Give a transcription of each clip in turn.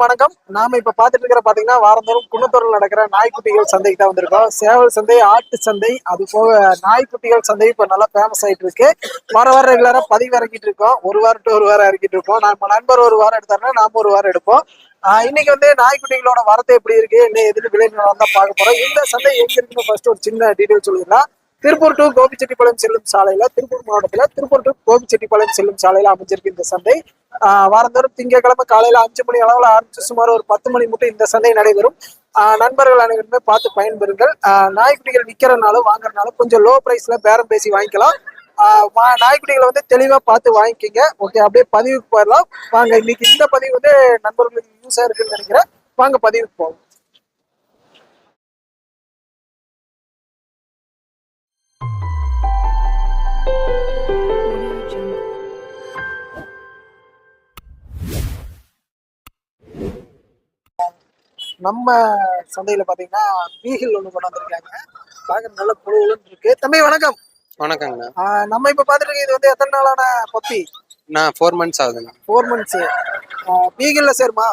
வணக்கம். நாம இப்ப பாத்துட்டு இருக்கிற பாத்தீங்கன்னா வாரந்தோறும் குன்னத்தூரில் நடக்கிற நாய்க்குட்டிகள் சந்தைக்கு தான் வந்திருக்கோம். சேவல் சந்தை ஆட்டு சந்தை அது போக நாய்க்குட்டிகள் சந்தை இப்ப நல்லா ஃபேமஸ் ஆயிட்டு இருக்கு. வார வாரம் ரெகுலரா பதிவு இறக்கிட்டு இருக்கோம். ஒரு வாரம் டு ஒரு வாரம் இறக்கிட்டு இருக்கோம். நம்ம நண்பர் ஒரு வாரம் எடுத்தாருன்னா நாம ஒரு வாரம் எடுப்போம். இன்னைக்கு வந்து நாய்க்குட்டிகளோட வரத்தை எப்படி இருக்கு? என்ன எதுன்னு விலை தான் பார்க்க போறோம். இந்த சந்தை எங்க இருக்குன்னு ஃபர்ஸ்ட் ஒரு சின்ன டீடைல் சொல்லிடலாம். திருப்பூர் டு கோபிச்செட்டிப்பாளையம் செல்லும் சாலையில திருப்பூர் மாவட்டத்துல திருப்பூர் டு கோபிச்செட்டிப்பாளையம் செல்லும் சாலையில அமைஞ்சிருக்கு இந்த சந்தை வாரந்தோறும் திங்கட்கிழமை காலையில அஞ்சு மணி அளவுல ஆரம்பிச்சு சுமார் ஒரு பத்து மணி மட்டும் இந்த சந்தை நடைபெறும். நண்பர்கள் அனைவருமே பார்த்து பயன்பெறுங்கள். நாய்க்குடிகள் நாய்க்குட்டிகள் விற்கிறனாலும் வாங்குறதுனாலும் கொஞ்சம் லோ பிரைஸ்ல பேரம் பேசி வாங்கிக்கலாம். நாய்க்குடிகளை நாய்க்குட்டிகளை வந்து தெளிவா பார்த்து வாங்கிக்கிங்க. ஓகே அப்படியே பதிவுக்கு போயிடலாம். வாங்க இன்னைக்கு இந்த பதிவு வந்து நண்பர்களுக்கு யூஸா இருக்குன்னு நினைக்கிறேன். வாங்க பதிவுக்கு போவோம். நம்ம சந்தையில பாத்தீங்கன்னா பீகில் ஒண்ணு கொண்டு வந்திருக்காங்க. பார்க்க நல்ல புழுவுன்னு இருக்கு. தம்பி வணக்கம். வணக்கங்கண்ணா. நம்ம இப்ப பாத்துட்டு இருக்கிறது வந்து எத்தனை நாளான பப்பி நான் ஃபோர் மந்த்ஸ் ஆகுதுண்ணா. ஃபோர் மந்த்ஸ் பீகில்ல சேருமா?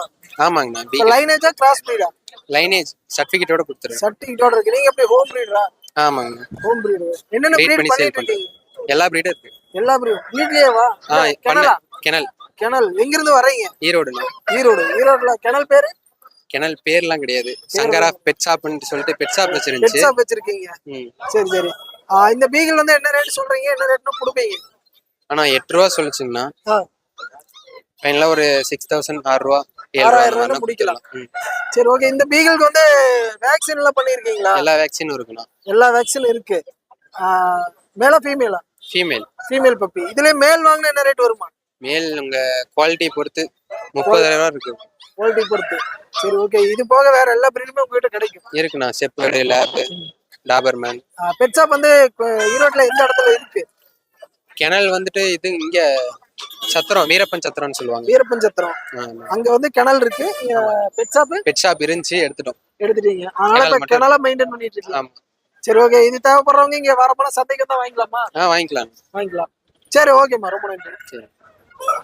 ஆமாங்கண்ணா லைனேஜா கிராஸ் பிரீடா லைனேஜ் சர்டிஃபிகேட்டோட கொடுத்துருவேன் சர்டிபிகேட்டோட இருக்கு. நீங்க எப்படி ஹோம் பிரீடரா ஆமாங்கண்ணா. ஹோம் பிரீடு என்னென்ன பிரீட் பண்ணிட்டு இருக்கீங்க? எல்லா ப்ரீடும் இருக்கு. எல்லா பிரீடும் வீட்லயே வா. கிணலா கிணல் கிணல் எங்க இருந்து வர்றீங்க? ஈரோடுண்ணா ஈரோடு. ஈரோடுல கிணல் பேரு? கிணல் பேர்லாம் கிடையாது. சங்கரா பெட் ஷாப்னு சொல்லிட்டு பெட் ஷாப் பெட் வச்சிருந்துச்சு. ஷாப் வச்சிருக்கீங்க. சரி சரி. இந்த பீகில் வந்து என்ன ரேட் சொல்றீங்க? என்ன ரேட்னு கொடுப்பீங்க? ஆனா எட்டு ரூபா சொல்லிச்சுங்கண்ணா. ஆ, ஃபைனலாக ஒரு சிக்ஸ் தௌசண்ட் ஆறு ரூபா ஆறாயிரம் ரூபா ரூபாய்ல முடிக்கலாம். ம். சரி ஓகே இந்த பீகிளுக்கு வந்து வேக்சின் எல்லாம் பண்ணிருக்கீங்களா எல்லா வேக்சினும் இருக்குண்ணா. எல்லா வேக்சின் இருக்கு. மேலா ஃபீமேலா ஃபீமேல் ஃபீமேல் பப்பி இதுல மேல் வாங்கினா என்ன ரேட் வருமா? மேல் உங்க குவாலிட்டி பொறுத்து முப்பதாயிரம் ரூபா இருக்கு. குவாலிட்டி பொறுத்து. சரி ஓகே இது போக வேற எல்லா பிரீடுமே உங்ககிட்ட கிடைக்கும். இருக்குண்ணா shepherd lab Doberman pet shop வந்து ஈரோட்ல எந்த இடத்துல இருக்கு? கிணல் வந்துட்டு இது இங்க சத்திரம் வீரப்பன் சத்திரம்னு சொல்லுவாங்க. வீரப்பன் சத்திரம். அங்க வந்து கிணல் இருக்கு. பெட் ஷாப் பெட் ஷாப் இருந்துச்சு எடுத்துட்டோம். எடுத்துட்டீங்க. அதனால கிணல் மெயின்டைன் பண்ணிட்டு இருக்கீங்க. சரி ஓகே இது தேவைப்படுறவங்க இங்க வரப்போனா சந்தைக்கு தான் வாங்கிக்கலாமா? ஆ வாங்கிக்கலாம். வாங்கிக்கலாம். சரி ஓகேம்மா ரொம்ப நன்றி. சரி.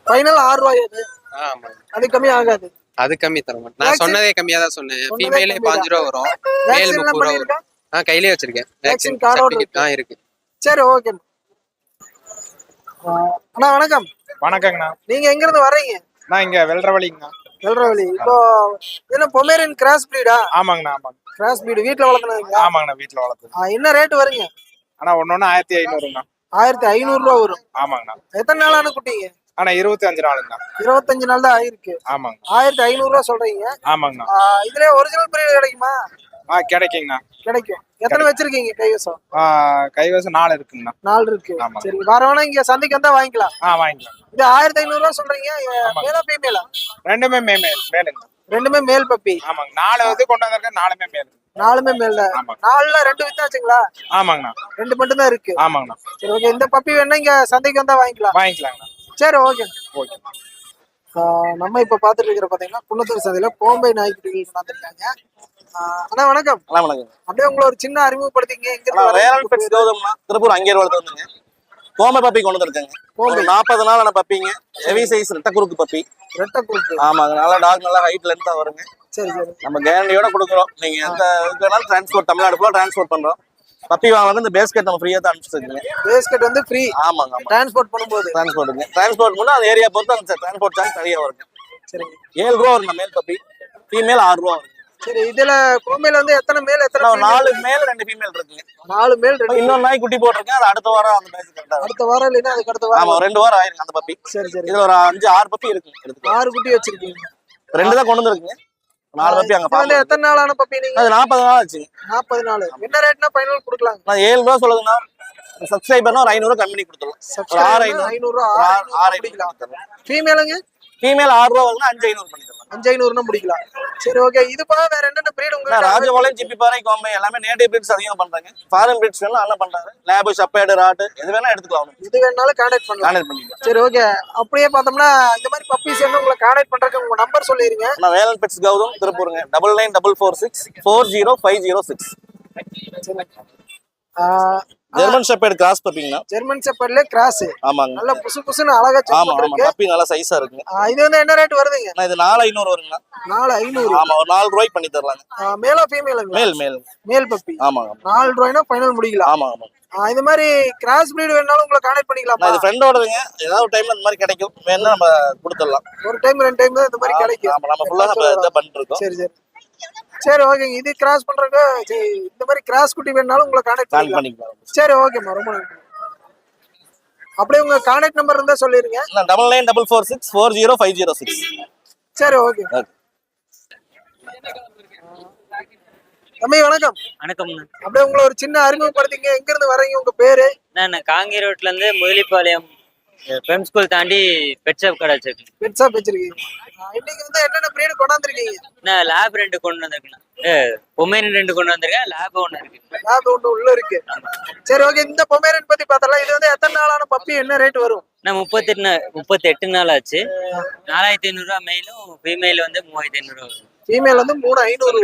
ஃபைனல் ஆறு ரூபாய் அது. ஆமா. அது கம்மி ஆகாது. அது கம்மி தர மாட்டேன் நான் சொன்னதே கம்மியா தான் சொன்னேன். ஃபீமேலே பாஞ்சு ரூபா வரும். மேல் முப்பது ரூபா வரும். ஆ கையிலே வச்சிருக்கேன். வேக்சின் சர்டிஃபிகேட் ஆ இருக்கு. சரி ஓகேம்மா அண்ணா வணக்கம். வணக்கங்கண்ணா. நீங்க எங்க இருந்து வர்றீங்க? நான் இங்க வெள்ளரவழிங்கண்ணா வெல்றவழி இப்போ என்ன பொமேரியன் கிராஸ் பிரீடா ஆமாங்கண்ணா ஆமாங்க. கிராஸ் பிரீடு வீட்ல வளர்க்குனதுங்களா ஆமாங்கண்ணா வீட்டுல வளர்த்துது ஆ, என்ன ரேட் வருங்க? ஆனா ஒன்னொன்னு ஆயிரத்தி ஐநூறுங்கண்ணா. ஆயிரத்தி ஐநூறு ரூபா வரும். ஆமாங்கண்ணா. எத்தனை நாளான குட்டிங்க? ஆனா இருபத்தி அஞ்சு நாளுங்கண்ணா. இருபத்தஞ்சு நாள் தான் ஆயிருக்கு. ஆமாங்க. ஆயிரத்தி ஐநூறு ரூபா சொல்றீங்க. ஆமாங்கண்ணா. இதுல ஒரிஜினல் பிரீடு கிடைக்குமா? ஆ கிடைக்குங்கண்ணா. கிடைக்கும். எத்தனை வச்சிருக்கீங்க கைவசம்? கைவசம் நாலு இருக்குங்கண்ணா. நாலு இருக்கு. சரி வரவனா இங்க சந்தைக்கு வந்தா வாங்கிக்கலாம். ஆ வாங்கிக்கலாம். இது ஆயிரத்தி ஐநூறு ரூபா சொல்றீங்க மேலா ஃபீமேலா ரெண்டுமே மே மேல் மேலுங்க. ரெண்டுமே மேல் பப்பி. ஆமாங்க. நாலு வந்து கொண்டு வந்திருக்கேன் நாலுமே மேல். நாலுமே மேல் நாலுல ரெண்டு வித்தாச்சுங்களா? ஆமாங்கண்ணா. ரெண்டு மட்டும் தான் இருக்கு. ஆமாங்கண்ணா. சரி ஓகே இந்த பப்பி வேணா இங்க சந்தைக்கு வந்தா வாங்கிக்கலாம். வாங்கிக்கலாங்கண்ணா. சரி ஓகே. ஓகே நம்ம இப்ப பாத்துட்டு இருக்கிற பாத்தீங்கன்னா குன்னத்தூர் சந்தையில கோம்பை நாய்க்குட்டிகள் கொண்டாந்துருக்காங்க. அண்ணா வணக்கம். அண்ணா வணக்கம். அப்படியே உங்களை ஒரு சின்ன அறிமுகப்படுத்திங்க ரேரல்? பெட்ஸ் கௌதம்னா திருப்பூர் அங்கேயே வளர்த்து வந்துங்க. பப்பி கொண்டு வந்திருக்காங்க. ஒரு நாற்பது நாள் ஆன பப்பிங்க. ஹெவி சைஸ் ரெட்ட குறுக்கு பப்பி. ரெட்டை குறுக்கு ஆமாங்க நல்லா டாக் நல்லா ஹைட் லென்த்தா வருங்க. சரி சரி. நம்ம கேரண்டியோட கொடுக்குறோம். நீங்க எந்த இதுக்கு வேணாலும் டிரான்ஸ்போர்ட் தமிழ்நாடு ஃபுல்லாக டிரான்ஸ்போர்ட் பண்றோம். பப்பி வாங்கலாம் இந்த பேஸ்கெட் நம்ம ஃப்ரீயா தான் அனுப்பிச்சிருக்கீங்க பேஸ்கெட் வந்து ஃப்ரீ ஆமாங்க ஆமா. டிரான்ஸ்போர்ட் பண்ணும்போது. டிரான்ஸ்போர்ட்டுங்க டிரான்ஸ்போர்ட் பண்ணா அந்த ஏரியா பொறுத்து அந்த டிரான்ஸ்போர்ட் சார்ஜ் நிறைய வருங்க. சரி ஏழு ரூபா வருங்க மேல் பப்பி. ஃபீமேல் ஆறு ரூபா வரும் சரி இதுல கோம்பையில வந்து எத்தனை மேல் எத்தனை? நாலு மேல் ரெண்டு ஃபீமேல் இருக்குங்க நாலு மேல் ரெண்டு இன்னொரு நாய் குட்டி போட்டிருக்கேன் அது அடுத்த வாரம் அந்த பேஸ் கரெக்டாக அடுத்த வாரம் இல்லைன்னா அதுக்கு அடுத்த ஆமா வாரம். ஒரு ரெண்டு வாரம் ஆயிருக்கு அந்த பப்பி சரி சரி. இதுல ஒரு அஞ்சு ஆறு பப்பி எடுத்துக்கலாம் ஆறு குட்டி வச்சிருக்கீங்க. ரெண்டு தான் கொண்டு வந்துருக்குங்க. நாலு பப்பி அங்க பாப்போம் எத்தனை நாளான பப்பி நீங்க? அது நாற்பது நாள் ஆச்சுங்க நாற்பது நாள். என்ன ரேட்னா ஃபைனல் கொடுக்கலாம்? நான் ஏழு ரூபா சொல்லுதுன்னா சப்ஸ்கிரைபர்னா ஒரு ஐநூறு கொடுத்துடலாம். ஒரு ஆறு ஐநூறு. ஐநூறு ஆறு ஐநூறு ஃபீமேலுங்க ஃபீமேல் ஆறு ரூபா வருங்க அஞ்சு ஐநூறு பண்ணி தரலாம் அஞ்சு ஐநூறுனா முடிக்கலாம். சரி ஓகே இது போக வேற என்னென்ன பிரீட் உங்களுக்கு ராஜபாளையம் ஜிப்பி பாறை கோம்பை எல்லாமே நேட்டிவ் பிரிட்ஸ் அதிகம் பண்றாங்க. ஃபாரின் பிரிட்ஸ் வேணும் நல்லா பண்றாங்க லேபு ஷப்பேடு ராட்டு எது வேணா எடுத்துக்கலாம் இது வேணாலும் கான்டாக்ட் பண்ணலாம் கான்டெக்ட் பண்ணிக்கலாம். சரி ஓகே அப்படியே பார்த்தோம்னா இந்த மாதிரி பப்பீஸ் என்ன உங்களை கான்டாக்ட் பண்றதுக்கு உங்க நம்பர் சொல்லிருங்க. நான் Velan pets Gautham திருப்பூருங்க. Double nine double four six four zero five zero six German shepherd cross பப்பிங்கண்ணா German செப்பர்ல கிராஸ் ஆமாங்க. நல்ல புசு புசுன்னு அழகா ஆமா ஆமா. பப்பி நல்லா சைஸா இருக்குங்க. இது வந்து என்ன ரேட் வருதுங்க? அண்ணா, இது நாலு ஐநூறு வருங்கண்ணா நாலு ஐநூறு. ஆமா ஒரு நாலு ரூபாய்க்கு பண்ணி தரலாங்க. மேலா ஃபீமேலுங்களா மேல் மேல் மேல் பப்பி ஆமாங்க நாலு ரூபாய்னா ஃபைனல் முடிக்கலாம். ஆமா ஆமா. இது மாதிரி கிராஸ் பிரீடு வேணாலும் உங்களை கான்டாக்ட் பண்ணிக்கலாமா? நான் இது ஃப்ரெண்டோடதுங்க ஏதாவது டைம்ல இந்த மாதிரி கிடைக்கும். வேணா நம்ம கொடுத்துடலாம். ஒரு டைம் ரெண்டு டைம் தான் இந்த மாதிரி கிடைக்கும். ஆமா நம்ம ஃபுல்லா நம்ம இதை பண்ணிட்டு இருக்கோம். சரி சரி. சரி ஓகேங்க இது கிராஸ் பண்றதுக்கு சரி, இந்த மாதிரி கிராஸ் குட்டி வேணாலும் உங்களை கான்டாக்ட் பண்ணிக்கலாம். சரி ஓகேம்மா ரொம்ப நன்றி. அப்படியே உங்க கான்டாக்ட் நம்பர் இருந்தா சொல்லிருங்க. Double nine double four six four zero five zero six சரி ஓகே தம்பி வணக்கம். வணக்கம்ண்ணா அப்படியே உங்களை ஒரு சின்ன அறிமுகப்படுத்திங்க. எங்க இருந்து வர்றீங்க உங்க பேரு? நான் காங்கி ரோட்ல இருந்து முதலிப்பாளையம் பெம் ஸ்கூல் தாண்டி பெட் ஷாப் கடை வச்சிருக்கேன். பெட்ஸா வச்சிருக்கீங்க. ஆ, இன்னைக்கு வந்து என்னென்ன பிரீடு கொண்டாந்துருக்கீங்க? நான் லேப் ரெண்டு கொண்டு வந்திருக்கேன் ஏ பொம்மேரியன் ரெண்டு கொண்டு வந்திருக்கேன் லேப் ஒன்று இருக்கு. லேப் ஒன்று உள்ள இருக்கு. சரி ஓகே இந்த பொமேரியன் பத்தி பார்த்தலாம் இது வந்து எத்தனை நாளான பப்பி என்ன ரேட் வரும்? நான் முப்பத்தெட்டு நாள் முப்பத்தி எட்டு நாள் ஆச்சு. நாலாயிரத்தி ஐநூறுரூவா மெயிலும் ஃபீமேல் வந்து மூவாயிரத்தி ஐநூறுரூவா வரும். ஃபீமேல் வந்து மூணு ஐநூறு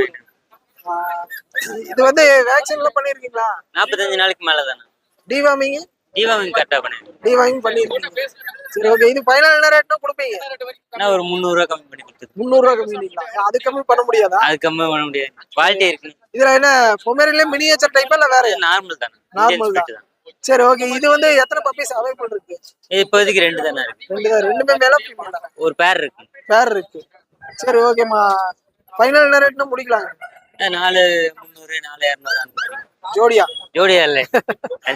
இது வந்து வேக்சின்லாம் பண்ணிருக்கீங்களா? நாற்பத்தஞ்சு நாளைக்கு மேலே தானே டிவாமிங் தீபாவளி கரெக்டாக பண்ணேன். டிவாமிங் பண்ணிருக்கீங்க சரி ஓகே இது ஃபைனல் ரேட்னா கொடுப்பீங்க? நான் ஒரு முந்நூறுரூவா கம்மி பண்ணி கொடுத்துருக்கேன். முந்நூறுரூவா கம்மி பண்ணிக்கலாம். அது கம்மி பண்ண முடியாதா? அது கம்மி பண்ண முடியாது. குவாலிட்டி இருக்கு. இதுல என்ன பொமேரியன்ல மினியேச்சர் டைப்பா இல்ல வேற நார்மல் தானே. இந்தியன் தான். தான். சரி ஓகே இது வந்து எத்தனை பப்பீஸ் அவைலபிள் இருக்கு? இப்போதைக்கு ரெண்டு தானே இருக்கு. ரெண்டு தான் ரெண்டுமே மேல தான்? ஒரு பேர் இருக்கு. பேர் இருக்கு. சரி ஓகேம்மா ஃபைனல் ரேட்னா முடிக்கலாம். நாலு முந்நூறு நாலு இரநூறு ஜோடியா? ஜோடியா இல்லை.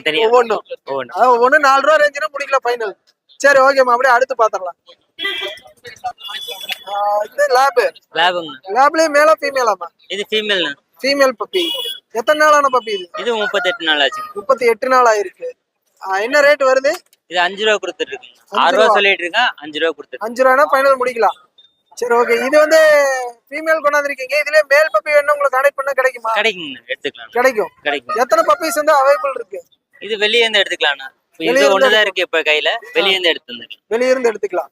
தனியா ஒவ்வொன்றும். ஒவ்வொன்று அதாவது ஒவ்வொன்று நாலு ரூபா ரேஞ்சுனா முடிக்கலாம் ஃபைனல் சரி ஓகேம்மா அப்படியே அடுத்து பாத்திரலாம் இது லேபு லாபங்க லேப்லயே மேல ஃபீமேலாமா இது ஃபீமேல்ண்ணா ஃபீமேல் பப்பி எத்தனை நாளான பப்பி இது? இது முப்பத்தெட்டு நாள் ஆச்சு முப்பத்தி எட்டு நாள் ஆயிருக்கு. என்ன ரேட் வருது? இது அஞ்சு ரூபா கொடுத்துட்டு அஞ்சு ஆறு ரூபா. சொல்லிட்டு இருக்கேன் அஞ்சு ரூபா கொடுத்துட்டு அஞ்சு ரூபானா ஃபைனல் முடிக்கலாம். சரி ஓகே இது வந்து ஃபீமேல் கொண்டாந்துருக்கீங்க. இதுல மேல் பப்பி வேணும் உங்களுக்கு கனெக்ட் பண்ண கிடைக்குமா? கிடைக்குங்க எடுத்துக்கலாம். கிடைக்கும். கிடைக்கும். எத்தனை பப்பீஸ் வந்து அவைலபிள் இருக்கு? இது வெளியே இருந்து எடுத்துக்கலாம்ண்ணா. இது ஒண்ணுதான் இருக்கு இப்ப கையில. வெளியே இருந்து எடுத்து வெளிய இருந்து எடுத்துக்கலாம்.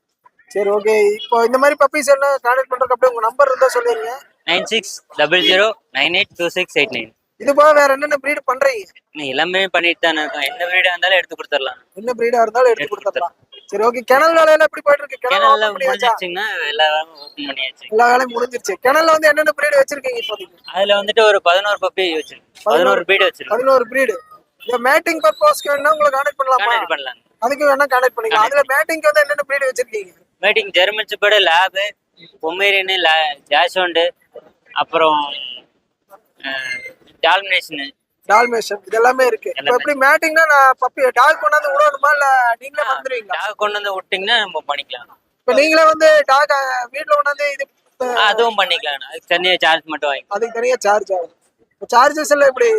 சரி ஓகே இப்போ இந்த மாதிரி பப்பீஸ் எல்லாம் கான்டாக்ட் பண்றதுக்கு அப்படியே உங்க நம்பர் இருந்தா சொல்லிருங்க. Nine six double zero nine eight two six eight nine. இது போக வேற என்னென்ன ப்ரீட் பண்றீங்க? நீ எல்லாமே பண்ணிட்டு தானே இருக்கோம் எந்த வீடா இருந்தாலும் எடுத்து கொடுத்துடலாம். என்ன ப்ரீடா இருந்தாலும் எடுத்து கொடுத்துடலாம். சரி ஓகே கிணல் வேலையில எப்படி போயிட்டு இருக்கு கிணல் முடிஞ்சிருச்சுங்கன்னா எல்லா வேலையும் ஓப்பன் பண்ணியாச்சு. எல்லா வேலையும் முடிஞ்சிருச்சு. கிணல்ல வந்து என்னென்ன ப்ரீடு வச்சிருக்கீங்க இப்போதைக்கு? அதுல வந்துட்டு ஒரு பதினோரு பப்பி வச்சிருக்கோம். பதினோரு பீடு வச்சிருக்கோம். பதினோரு ப்ரீடு இந்த மேட்டிங் பர்பஸ்க்கு வேணா உங்களை கான்டாக்ட் பண்ணலாமா? பண்ணலாம். அதுக்கு வேணா கான்டாக்ட் பண்ணிக்கலாம். அதுல மேட்டிங்க்கு வந்து என்னென்ன ப்ரீடு வச்சிருக்கீங்க? Meeting German shepherd lab Pomeranian dachshund அப்புறம் டால்மினேஷனு டால்மேஷன் இது எல்லாமே இருக்கு. இப்போ. எப்படி மேட்டிங்னா நான் பப்பி டாக் கொண்டாந்து விடணுமா இல்ல நீங்களே வந்துருவீங்களா டாக் கொண்டு வந்து விட்டிங்கன்னா நம்ம பண்ணிக்கலாம். இப்போ நீங்களே வந்து டாக் வீட்ல கொண்டாந்து இது அதுவும் பண்ணிக்கலாம். அதுக்கு தனியாக சார்ஜ் மட்டும் வாங்கி அதுக்கு தனியா சார்ஜ் ஆகும். சார்ஜஸ் எல்லாம் எப்படி?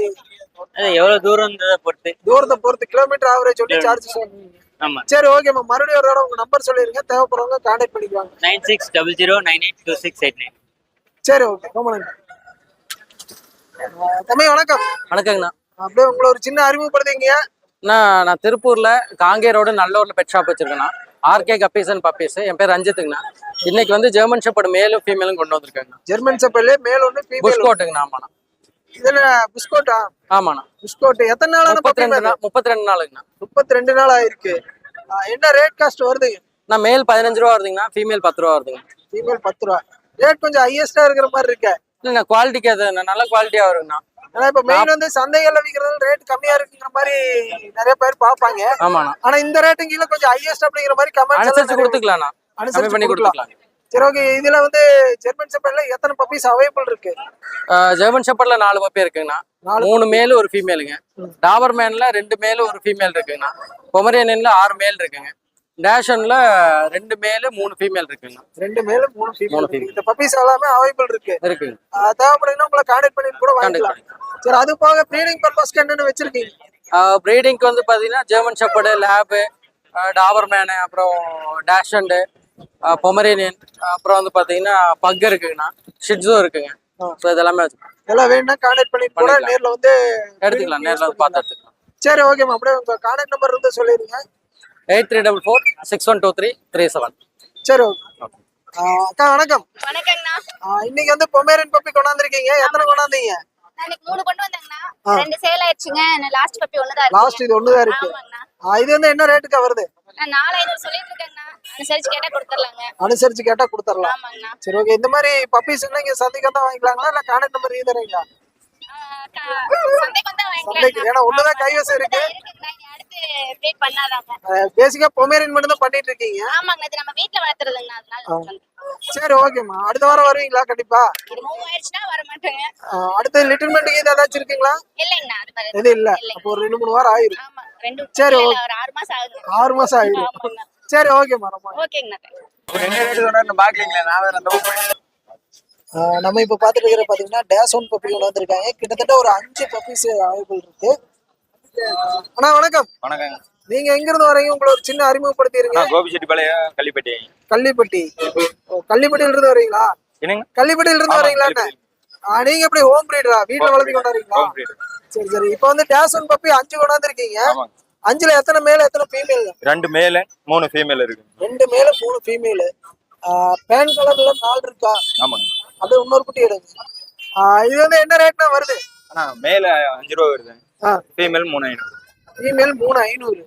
அது எவ்வளோ தூரம்ன்றதை பொறுத்து. தூரத்தை பொறுத்து கிலோமீட்டர் ஆவரேஜ் சொல்லி சார்ஜஸ் ஆமாம் சரி ஓகேம்மா மறுபடியும் ஒரு தடவை உங்க நம்பர் சொல்லிருங்க. தேவைப்படுறவங்க கான்டாக்ட் பண்ணிக்குவாங்க nine six double zero nine eight two six eight nine சரி ஓகே ரொம்ப நன்றி. தம்பி வணக்கம். வணக்கங்கண்ணா. அப்படியே உங்களை ஒரு சின்ன அறிமுகப்படுத்திங்க நான் நான் திருப்பூர்ல காங்கேய ரோடு நல்லூர்ல பெட் ஷாப் வச்சிருக்கேண்ணா. ஆர்கே கப்பீஸ் அண்ட் பப்பீஸ் என் பேர் ரஞ்சித்துங்கண்ணா. இன்னைக்கு வந்து ஜெர்மன் ஷெப்பர்டு மேலும் ஃபீமேலும் கொண்டு வந்திருக்காங்கண்ணா. ஜெர்மன் செப்பல்லே மேல் ஒன்று புஷ்கோட்டுங்கண்ணா ஆமாண்ணா. இது என்ன பிஸ்கோட்டா ஆமாண்ணா. பிஸ்கோட் எத்தனை நாளான முப்பத்தி ரெண்டு நாள் முப்பத்தி ரெண்டு நாளுங்கண்ணா. முப்பத்தி ரெண்டு நாள் ஆயிருக்கு. என்ன ரேட் காஸ்ட் வருதுங்க நான் மேல் பதினஞ்சு ரூபா வருதுங்கண்ணா ஃபீமேல் பத்து ரூபா வருதுங்க ஃபீமேல் பத்து ரூபா. ரேட் கொஞ்சம் ஹையஸ்டா இருக்கிற மாதிரி இருக்கு. இல்லைண்ணா குவாலிட்டிக்கு அது நல்ல குவாலிட்டியா வருங்கண்ணா. ஏன்னா இப்ப மெயின் வந்து சந்தைகள்ல விற்கிறது ரேட் கம்மியா இருக்குங்கிற மாதிரி நிறைய பேர் பார்ப்பாங்க. ஆமாண்ணா. ஆனா இந்த ரேட்டு கீழ கொஞ்சம் ஹையஸ்ட் அப்படிங்கிற மாதிரி அனுசரிச்சு கமெண்ட் கொடுத்துக்கலாண்ணா. கம்மி அனுசரிச்சு பண்ணி கொடுக்கலாம். கொடுத்துக்கலாம். சரி ஓகே இதுல வந்து ஜெர்மன் செப்பல்ல எத்தனை பப்பீஸ் அவைலபிள் இருக்கு? ஜெர்மன் ஷெப்பர்ட்ல நாலு பப்பி இருக்குங்கண்ணா. மூணு மேல் ஒரு ஃபீமேலுங்க டாபர் மேன்ல ரெண்டு மேல் ஒரு ஃபீமேல் இருக்குங்கண்ணா. பொமரேனியன்ல ஆறு மேல் இருக்குங்க. டேஷன்ல ரெண்டு மேல் மூணு ஃபீமேல் இருக்குங்கண்ணா ரெண்டு மேல மூணு ஃபீமேல். இந்த பப்பீஸ் எல்லாமே அவைலபிள் இருக்கு. இருக்குங்க. தேவைப்படுதுன்னா உங்களை கான்டாக்ட் பண்ணிட்டு கூட வாங்கிக்கலாம். சரி அது போக ப்ரீடிங் பர்பஸ்க்கு என்னென்ன வச்சிருக்கீங்க? ப்ரீடிங்க்கு வந்து பார்த்தீங்கன்னா ஜெர்மன் ஷெப்பர்டு லேபு டாபர்மேனு அப்புறம் டேஷண்டு பொமரேனியன் அப்புறம் வந்து பார்த்தீங்கன்னா பக் இருக்குங்கண்ணா. ஷிட்ஸும் இருக்குங்க. ஸோ இதெல்லாமே எல்லாம் வேணும்னா கான்டாக்ட் பண்ணிட்டு கூட. நேர்ல வந்து எடுத்துக்கலாம் நேரில் வந்து பார்த்து எடுத்துக்கலாம். சரி ஓகேம்மா அப்படியே உங்க கான்டாக்ட் நம்பர் இருந்து சொல்லிடுங்க. Eight three double four six one two three three seven சரி ஓகே. அக்கா வணக்கம். இன்னைக்கு வந்து பொமேரியன் பப்பி கொண்டாந்துருக்கீங்க. எத்தனை கொண்டாந்தீங்க? நாளைக்கு மூணு கொண்டு வந்தாங்கண்ணா. ஆ. ரெண்டு சேல் ஆயிடுச்சுங்க. லாஸ்ட் பப்பி ஒண்ணுதான் லாஸ்ட் இருக்கு இது ஒண்ணுதான் இருக்கு. இது வந்து என்ன ரேட்டுக்கா வருது? நான் நாலு ஐநூறு சொல்லிட்டு இருக்கேங்கண்ணா அனுசரிச்சு கேட்டா கொடுத்துடலாங்க அனுசரிச்சு கேட்டா கொடுத்துடலாம் ஆமாங்கண்ணா. சரி ஓகே. இந்த மாதிரி பப்பீஸ் எல்லாம் இங்க சந்தைக்கு தான் வாங்கிக்கலாங்களா? இல்ல கான்டாக்ட் நம்பர் இது தரீங்களா சந்தைக்கு ஏன்னா ஒண்ணுதான் கைவசம் இருக்கு. பண்ணாதாங்க. பேசிக்கா பொமேரியன் மட்டும் தான் பண்ணிட்டு இருக்கீங்க? ஆமாங்கண்ணா இது நம்ம வீட்டுல வளர்த்துறதுங்கண்ணா அதனால. சரி ஓகேம்மா அடுத்த வாரம் வருவீங்களா? கண்டிப்பா. மூவ் ஆயிடுச்சுன்னா வர மாட்டேங்க அடுத்து லிட்டில் மெண்ட் இது ஏதாச்சும் இருக்குங்களா? இல்லைங்கண்ணா அது இது இல்ல. அப்போ ஒரு ரெண்டு மூணு வாரம் ஆயிரும். ஆமா ரெண்டு சரி. ஒரு ஆறு மாசம் ஆகுது. ஆறு மாசம் ஆமாங்கண்ணா சரி ஓகேம்மா ரொம்ப ஓகேங்கண்ணா நம்ம இப்ப பாத்துட்டு இருக்கிற பாத்தீங்கன்னா டேஸ் ஒன் பப்பி கொண்டு வந்திருக்காங்க. கிட்டத்தட்ட ஒரு அஞ்சு பப்பீஸ் அவைபிள் இருக்கு. அண்ணா வணக்கம். வணக்கங்க. நீங்க எங்க இருந்து வரீங்க? உங்களை ஒரு சின்ன அறிமுகப்படுத்திடுங்க. கோபிச்செட்டிப்பாளையம் கள்ளிப்பட்டி. கள்ளிப்பட்டி. கள்ளிப்பட்டியில இருந்து வரீங்களா? என்னங்க? கள்ளிப்பட்டியில இருந்து வரீங்களா நீங்க எப்படி ஹோம் பிரீடரா வீட்ல வளர்த்தி கொண்டாடுறீங்களா. சரி சரி. இப்போ வந்து டேஸ் ஒன் பப்பி அஞ்சு கொண்டாந்துருக்கீங்க. ஆமாங்க. அஞ்சுல எத்தனை மேல எத்தனை ஃபீமேல் ரெண்டு மேல மூணு ஃபீமேல் இருக்கு. ரெண்டு மேல மூணு ஃபீமேல் பேன் கலர்ல நாலு இருக்கா? ஆமாங்க. அது இன்னொரு குட்டி எடுங்க. இது வந்து என்ன ரேட்னா வருது? ஆனா மேல அஞ்சு ரூபா வருது ஃபீமேல் மூணு ஐநூறு. ஃபீமேல் மூணு ஐநூறு.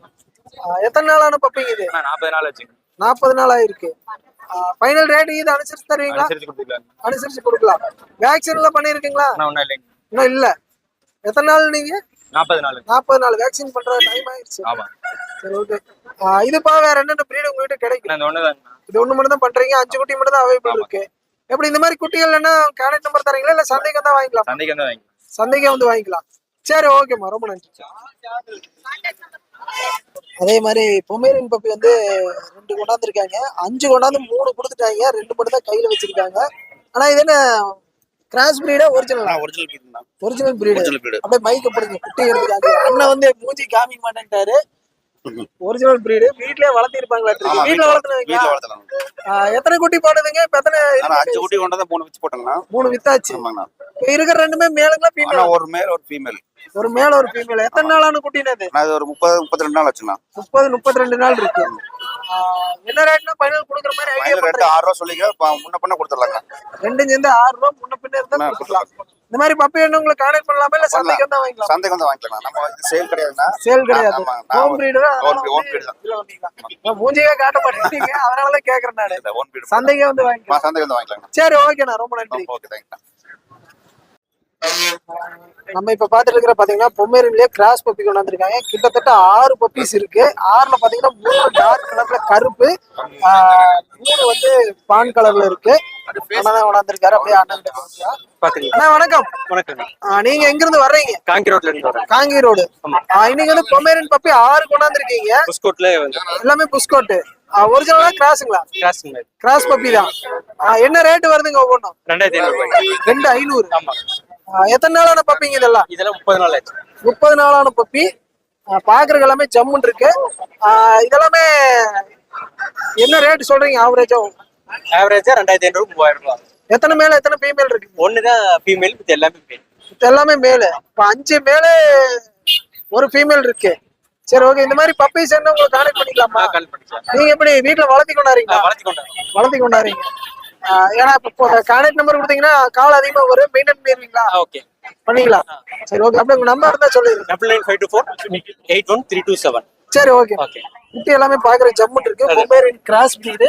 எத்தனை நாளான பப்பிங்க இது? நாற்பது நாள் ஆச்சுங்க. நாற்பது நாள் ஆயிருக்கு. ஃபைனல் ரேட் இது அனுசரிச்சு தருவீங்களா? அனுசரிச்சு கொடுக்கலாம். வேக்சின் எல்லாம் பண்ணிருக்கீங்களா இன்னும் இல்ல. எத்தனை நாள் நீங்க? நாற்பது நாள். நாற்பது நாள். வேக்சின் பண்ற டைம் ஆயிடுச்சு. ஆமா. சரி ஓகே இதுப்பா வேற என்னென்ன பிரீடு உங்ககிட்ட கிடைக்கும்? தான் இது ஒண்ணு மட்டும் தான் பண்றீங்க அஞ்சு குட்டி மட்டும் தான் அவைபிள் இருக்கு. எப்படி இந்த மாதிரி குட்டிகள் என்ன கான்டாக்ட் நம்பர் தரீங்களா? இல்ல சந்தைக்கு தான் வாங்கிக்கலாம்? சந்தைக்கு வந்து வாங்கி சந்தைக்கே வந்து வாங்கிக்கலாம். சரி ஓகேம்மா ரொம்ப நன்றி. அதே மாதிரி பொமேரியன் பப்பி வந்து ரெண்டு கொண்டாந்துருக்காங்க. அஞ்சு கொண்டாந்து மூணு கொடுத்துட்டாங்க. ரெண்டு மட்டும் தான் கையில வச்சிருக்காங்க. ஆனா இது என்ன cross பிரீடா original original breed original breed அப்படியே மைக்க பிடிங்க குட்டி எடுத்துக்காங்க அண்ணன் வந்து மூஞ்சி காமிக்க மாட்டேன்ட்டாரு. ஒரிஜினல் பிரீடு வீட்லயே வளர்த்திருப்பாங்களா வீட்ல ஆஹ் எத்தனை குட்டி போடுதுங்க இப்ப எத்தனை அஞ்சு குட்டி கொண்டு தான் மூணு வச்சு போட்டாங்கண்ணா. மூணு வித்தாச்சு. ஆமாங்கண்ணா. இப்ப இருக்கிற ரெண்டுமே மேலுங்களா ஃபீமேல் ஒரு மேல் ஒரு ஃபீமேல் ஒரு மேல ஒரு ஃபீமேல் எத்தனை நாளான குட்டினது அது? ஒரு முப்பது முப்பத்தி ரெண்டு நாள் ஆச்சுண்ணா முப்பது முப்பத்தி ரெண்டு நாள் இருக்கு. என்ன ரேட்னா ஃபைனல் கொடுக்குற மாதிரி ஐடியா மயில் ரெண்டு ஆறு ரூபா சொல்லிக்க முன்ன பண்ண கொடுத்துடலாங்க. ரெண்டும் சேர்ந்து ஆறு ரூபா முன்ன பின்ன இருந்தா கொடுக்கலாம் இந்த மாதிரி பப்பி என்ன உங்களுக்கு கான்டாக்ட் பண்ணலாமா இல்ல சந்தைக்கு வந்தா வாங்கிக்கலாம்? சந்தைக்கு வந்து வாங்கிக்கலாம். நம்ம சேல் கிடையாதுண்ணா. சேல் கிடையாது. Home own breed- own breed தான். மூஞ்சியே காட்ட மாட்டேங்க அதனாலதான் கேக்குறேன் நானு. இந்த ஓன் பீடு சந்தைக்கே வந்து வாங்கிக்கலாம். சந்தைக்கு வந்து வாங்கிக்கலாங்க. சரி ஓகேண்ணா ரொம்ப நன்றி. ஓகே நம்ம இப்ப பாத்துட்டு இருக்கிற பாத்தீங்கன்னா பொம்மேரின்லயே கிராஸ் பப்பி கொண்டு வந்திருக்காங்க கிட்டத்தட்ட ஆறு பப்பீஸ் இருக்கு. ஆறுல பாத்தீங்கன்னா மூணு டார்க் கலர்ல கருப்பு மூணு வந்து பான் கலர்ல இருக்கு. அப்படியே அண்ணா வணக்கம். வணக்கம். நீங்க எங்க இருந்து வர்றீங்க? காங்கி ரோட்ல இருந்து காங்கி ரோடு. இன்னைக்கு வந்து பப்பி ஆறு கொண்டாந்துருக்கீங்க. புஸ்கோட்ல எல்லாமே புஸ்கோட்டு. ஒரிஜினலா கிராஸுங்களா கிராஸ் கிராஸ் பப்பி தான். என்ன ரேட் வருதுங்க ஒவ்வொன்றும்? ரெண்டாயிரத்தி ஐநூறு. ரெண்டு ஐநூறு. ஆமா. எத்தனை நாளான பப்பிங்க இதெல்லாம்? இதெல்லாம் முப்பது நாள் ஆச்சு. முப்பது நாளான பப்பி. பாக்குறதுக்கு எல்லாமே ஜம்முன் இருக்கு. இதெல்லாமே என்ன ரேட் சொல்றீங்க ஆவரேஜா ஆவரேஜா ரெண்டாயிரத்தி ஐநூறு மூவாயிரம் ரூபாய் எத்தனை மேல எத்தனை ஃபீமேல் இருக்கு? ஒண்ணுதான் ஃபீமேல் இது எல்லாமே மேல் இது எல்லாமே மேல இப்ப அஞ்சு மேல ஒரு ஃபீமேல் இருக்கு. சரி ஓகே இந்த மாதிரி பப்பீஸ் என்ன உங்களுக்கு கான்டெக்ட் பண்ணிக்கலாமா? கால் பண்ணிக்கலாம். நீங்க எப்படி வீட்டுல வளர்த்தி கொண்டாடுறீங்களா? வளர்த்தி ஆஹ் ஏன்னா இப்போ கான்டாக்ட் நம்பர் கொடுத்தீங்கன்னா கால் அதிகமா வரும். மெயின்டைன் பண்ணிடுவீங்களா? ஓகே பண்ணிக்கலாம். சரி ஓகே அப்படியே உங்க நம்பர் இருந்தா சொல்லிடுங்க double nine five two four eight one three two seven சரி ஓகே ஓகே குட்டி எல்லாமே பாக்குற ஜம்முன் இருக்கு. பொம்பேரின் கிராஸ் பிரீடு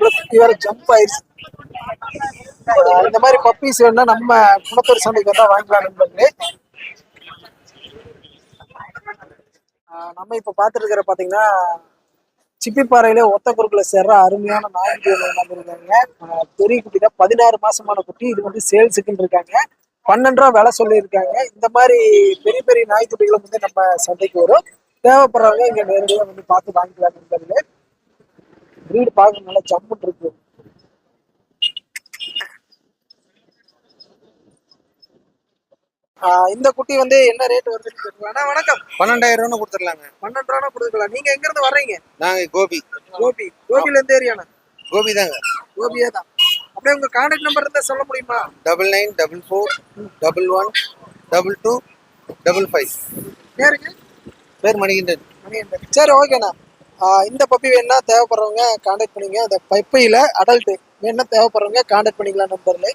குட்டி வேற ஜம்ப் ஆயிருச்சு. ஆஹ் இந்த மாதிரி பப்பீஸ் வேணா நம்ம குணத்தூர் சந்தைக்கு வந்தா ஆஹ் நம்ம இப்ப பாத்துட்டு இருக்கிற பாத்தீங்கன்னா சிப்பிப்பாறையில ஒத்த குறுக்குல சேர்ற அருமையான நாய்க்குட்டி ஒன்று வந்திருக்காங்க பெரிய குட்டி தான் பதினாறு மாசமான குட்டி. இது வந்து சேல்ஸுக்குன்னு இருக்காங்க. பன்னெண்டு ரூபா விலை சொல்லியிருக்காங்க. இந்த மாதிரி பெரிய பெரிய நாய்க்குட்டிகளும் வந்து நம்ம சந்தைக்கு வரும். தேவைப்படுறவங்க இங்க நேரடியாக வந்து பார்த்து வாங்கிக்கலாம் வீடு பார்க்க நல்லா ஜம்முன்னு இருக்கு. இந்த குட்டி வந்து என்ன ரேட் வருதுன்னு அண்ணா வணக்கம். பன்னெண்டாயிரம் ரூபா கொடுத்துடலாங்க. பன்னெண்டு ரூபா கொடுக்கலாம். நீங்க எங்க இருந்து வர்றீங்க? நாங்க கோபி. கோபி. கோபில எந்த ஏரியாண்ணா கோபி தாங்க. கோபியே தான். அப்படியே உங்க கான்டாக்ட் நம்பர் இருந்தா சொல்ல முடியுமா? Double nine double four double one double two double five. பேருங்க? பேர் மணிகண்டன். மணிகண்டன். சரி ஓகேண்ணா இந்த பப்பி வேணா தேவைப்படுறவங்க கான்டாக்ட் பண்ணிங்க. அந்த பப்பியில அடல்ட் வேணா தேவைப்படுறவங்க கான்டாக்ட் பண்ணிக்கலாம் நம்பர்ல